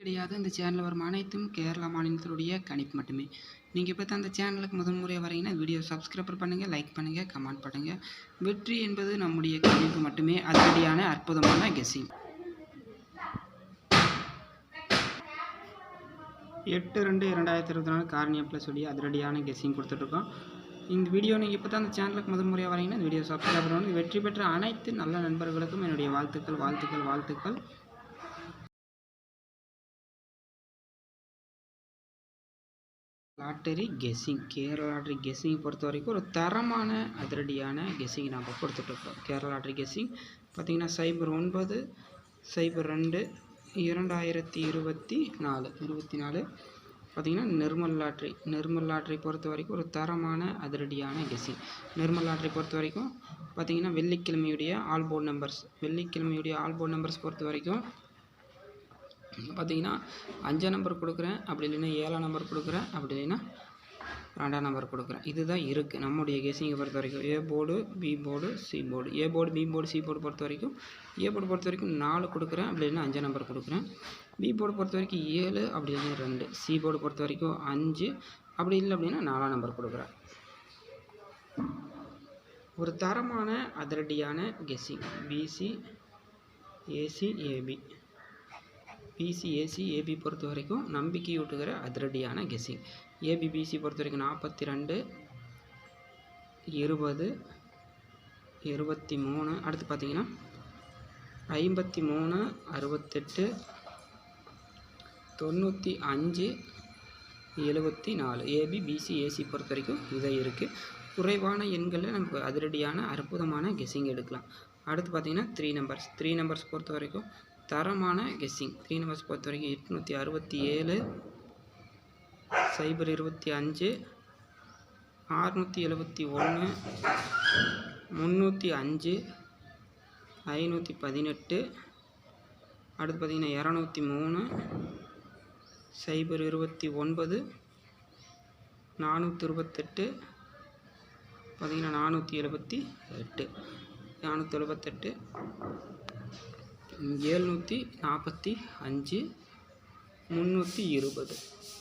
கிடையாது. இந்த சேனலில் வரும் அனைத்தும் கேரளா மாநிலத்தினுடைய கணிப்பு மட்டுமே. நீங்கள் இப்போ தான் அந்த சேனலுக்கு முதல் முறையாக வரீங்கன்னா வீடியோ சப்ஸ்கிரைபர் பண்ணுங்கள் லைக் பண்ணுங்கள் கமெண்ட் பண்ணுங்கள் வெற்றி என்பது நம்முடைய கணிப்பு மட்டுமே. அதிரடியான அற்புதமான கெஸ்ஸிங் எட்டு ரெண்டு இரண்டாயிரத்தி இருபத்தி நாலு காரணியா ப்ளஸ் உடைய அதிரடியான கெஸ்ஸிங் கொடுத்துட்ருக்கோம். இந்த வீடியோ நீங்கள் இப்போ தான் அந்த சேனலுக்கு முதல் முறையாக வரீங்கன்னா இந்த வீடியோ சப்ஸ்கிரைப் பண்ணணும் வெற்றி பெற்ற அனைத்து நல்ல நண்பர்களுக்கும் என்னுடைய வாழ்த்துக்கள் வாழ்த்துக்கள் வாழ்த்துக்கள். Lottery guessing. Kerala lottery guessing பொறுத்த வரைக்கும் ஒரு தரமான அதிரடியான கெஸ்ஸிங் நம்ம கொடுத்துட்ருக்கோம். கேரளா லாட்டரி கெஸ்ஸிங் பார்த்திங்கன்னா சைபர் ஒன்பது சைபர் ரெண்டு இரண்டாயிரத்தி இருபத்தி நாலு இருபத்தி நாலு பார்த்திங்கன்னா நிர்மல் லாட்ரி நிர்மல் லாட்ரி பொறுத்த வரைக்கும் ஒரு தரமான அதிரடியான கெஸ்ஸிங். நிர்மல் லாட்ரி பொறுத்த வரைக்கும் பார்த்திங்கன்னா வெள்ளிக்கிழமையுடைய ஆல் போர்ட் நம்பர்ஸ். வெள்ளிக்கிழமையுடைய ஆல் போர்ட் நம்பர்ஸ் பொறுத்த வரைக்கும் பார்த்தீங்கன்னா அஞ்சாம் நம்பர் கொடுக்குறேன் அப்படி இல்லைன்னா ஏழாம் நம்பர் கொடுக்குறேன் அப்படி இல்லைன்னா ரெண்டாம் நம்பர் கொடுக்குறேன். இதுதான் இருக்குது நம்முடைய கேசிங்கை பொறுத்த வரைக்கும். A board B board C board A board B board C board பொறுத்த வரைக்கும் ஏ போர்டு பொறுத்த வரைக்கும் நாலு கொடுக்குறேன் அப்படி இல்லைன்னா அஞ்சாம் நம்பர் கொடுக்குறேன். பி போர்டு பொறுத்த வரைக்கும் ஏழு அப்படி இல்லைன்னா ரெண்டு. சி போர்டு பொறுத்த வரைக்கும் அஞ்சு அப்படி இல்லை அப்படின்னா நாலாம் நம்பர் கொடுக்குறேன். ஒரு தரமான அதிரடியான guessing BC AC AB BCAC AB பொறுத்த வரைக்கும் நம்பிக்கையூட்டுகிற அதிரடியான கெஸ்ஸிங் ஏபிபிசி பொறுத்த வரைக்கும் நாற்பத்தி ரெண்டு இருபது இருபத்தி மூணு அடுத்து பார்த்தீங்கன்னா ஐம்பத்தி மூணு அறுபத்தெட்டு தொண்ணூற்றி அஞ்சு எழுபத்தி நாலு ஏபி பிசி ஏசி பொறுத்த வரைக்கும் இதை இருக்குது குறைவான எண்களில் நமக்கு அதிரடியான அற்புதமான கெஸ்ஸிங் எடுக்கலாம். அடுத்து பார்த்தீங்கன்னா த்ரீ நம்பர்ஸ் த்ரீ நம்பர்ஸ் பொறுத்த வரைக்கும் தரமான கெஸ்ஸிங். த்ரீ நம்பர்ஸ் பொறுத்த வரைக்கும் எட்நூற்றி அறுபத்தி ஏழு சைபர் இருபத்தி அஞ்சு ஆறுநூற்றி எழுபத்தி ஒன்று முந்நூற்றி அஞ்சு ஐநூற்றி பதினெட்டு அடுத்து பார்த்திங்கன்னா இரநூத்தி மூணு சைபர் இருபத்தி ஒன்பது நானூற்றி இருபத்தெட்டு பார்த்திங்கன்னா நானூற்றி எழுபத்தி எட்டு நானூற்றி எழுபத்தெட்டு. ஏழ்நூற்றி நாற்பத்தி அஞ்சு முந்நூற்றி இருபது.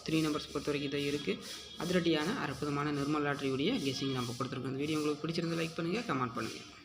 த்ரீ நம்பர்ஸ் பொறுத்த வரைக்கும் இதை இருக்குது அதிரடியான அற்புதமான நிர்மல் லாட்ரியுடைய கெஸிங் நம்ம கொடுத்துருக்கோம். இந்த வீடியோ உங்களுக்கு பிடிச்சிருந்து லைக் பண்ணுங்கள் கமெண்ட் பண்ணுங்கள்